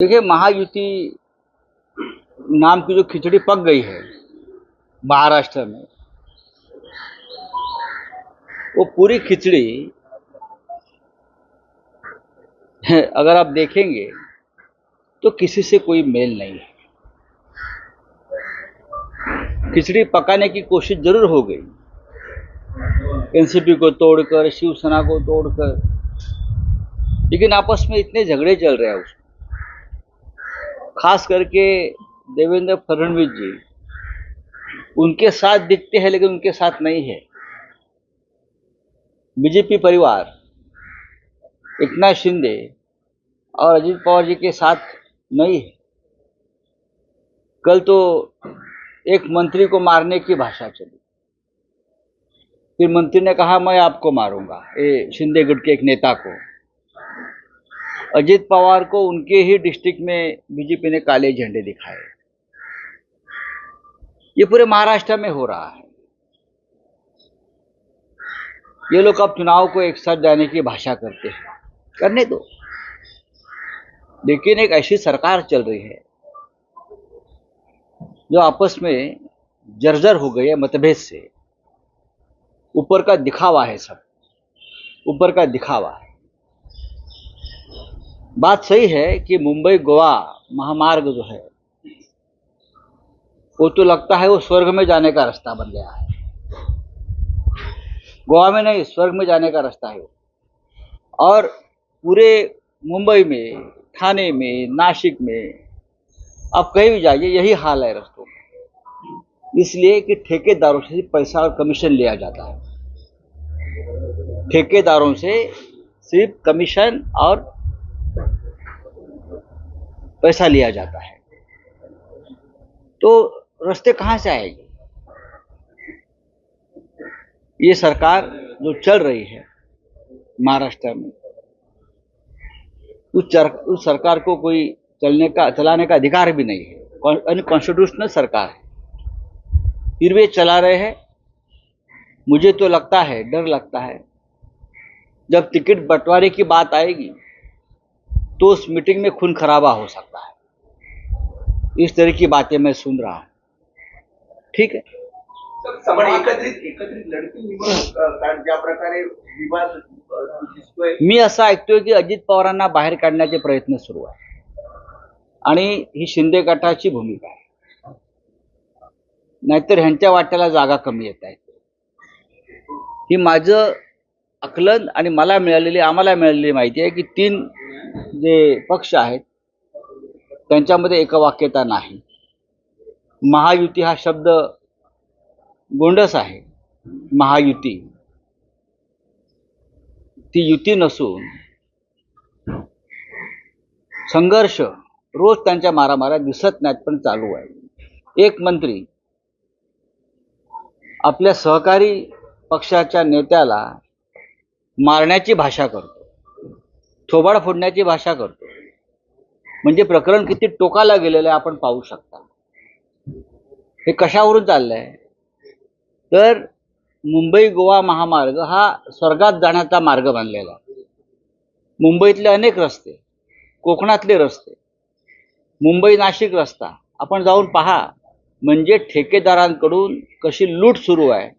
देखिए, महायुति नाम की जो खिचड़ी पक गई है महाराष्ट्र में, वो पूरी खिचड़ी अगर आप देखेंगे तो किसी से कोई मेल नहीं है। खिचड़ी पकाने की कोशिश ज़रूर हो गई। एनसीपी को तोड़कर, शिवसेना को तोड़कर, लेकिन आपस में इतने झगड़े चल रहे हैं उसमें। खास करके देवेंद्र फडणवीस जी, उनके साथ दिखते हैं लेकिन उनके साथ नहीं है। बीजेपी परिवार, एकनाथ शिंदे और अजीत पवार जी के साथ नहीं है। कल तो एक मंत्री को मारने की भाषा चली। फिर मंत्री ने कहा, मैं आपको मारूँगा। ये शिंदे गुट के एक नेता को। अजीत पवार को उनके ही डिस्ट्रिक्ट में बीजेपी ने काले झंडे दिखाए। ये पूरे महाराष्ट्र में हो रहा है। ये लोग अब चुनाव को एक साथ जाने की भाषा करते हैं। करने दो। लेकिन एक ऐसी सरकार चल रही है, जो आपस में जर्जर हो गई है मतभेद से। ऊपर का दिखावा है सब। ऊपर का दिखावा है। बात सही है कि मुंबई गोवा महामार्ग जो है, वो तो लगता है वो स्वर्ग में जाने का रास्ता बन गया है। गोवा में नहीं, स्वर्ग में जाने का रास्ता है और पूरे मुंबई में, थाने में, नासिक में, आप कहीं भी जाइए, यही हाल है रास्तों में। इसलिए कि ठेकेदारों से पैसा और कमीशन लिया जाता है। ठेकेदारों से सिर्फ़ कमीशन और पैसा लिया जाता है। तो रास्ते कहाँ से आएँगे? ये सरकार जो चल रही है महाराष्ट्र में उस चर, उस सरकार को कोई चलने का चलाने का अधिकार भी नहीं है। अनकॉन्स्टिट्यूशनल सरकार है। फिर वे चला रहे हैं। मुझे तो लगता है डर लगता है। जब टिकट बंटवारे की बात आएगी तो उस मीटिंग में खून खराबा हो सकता है। इस तरह की बातें मैं सुन रहा हूं। ठीक है? पण एकत्रित एकत्रित लढती निवडणूक अ, कारण ज्या प्रकारे विवाद अ, दिसतोय मी असं ऐकतोय की अजित पवारांना बाहेर काढण्याचे प्रयत्न सुरू आहे. आणि ही शिंदे गटाची भूमिका आहे. नाहीतर ह्यांच्या वाट्याला जागा कमी येत आहेत ही माझं आकलन आणि मला मिळालेली आम्हाला मिळालेली माहिती आहे की तीन जे पक्ष आहेत त्यांच्यामध्ये एकवाक्यता नाही. महायुती हा शब्द गोंडस आहे. महायुती. ती युती नसून संघर्ष रोज त्यांच्या मारामाऱ्या दिसत नाहीत पण चालू आहे. एक मंत्री आपल्या सहकारी पक्षाच्या नेत्याला मारण्याची भाषा करतो. थोबाड फोडण्याची भाषा करतो. म्हणजे प्रकरण किती टोकाला गेलेलं आहे आपण पाहू शकता. हे कशावरून चाललंय? तर मुंबई गोवा महामार्ग हा स्वर्गात जाण्याचा मार्ग बांधलेला मुंबईतले अनेक रस्ते कोकणातले रस्ते मुंबई नाशिक रस्ता आपण जाऊन पहा. म्हणजे ठेकेदारांकडून कशी लूट सुरू आहे.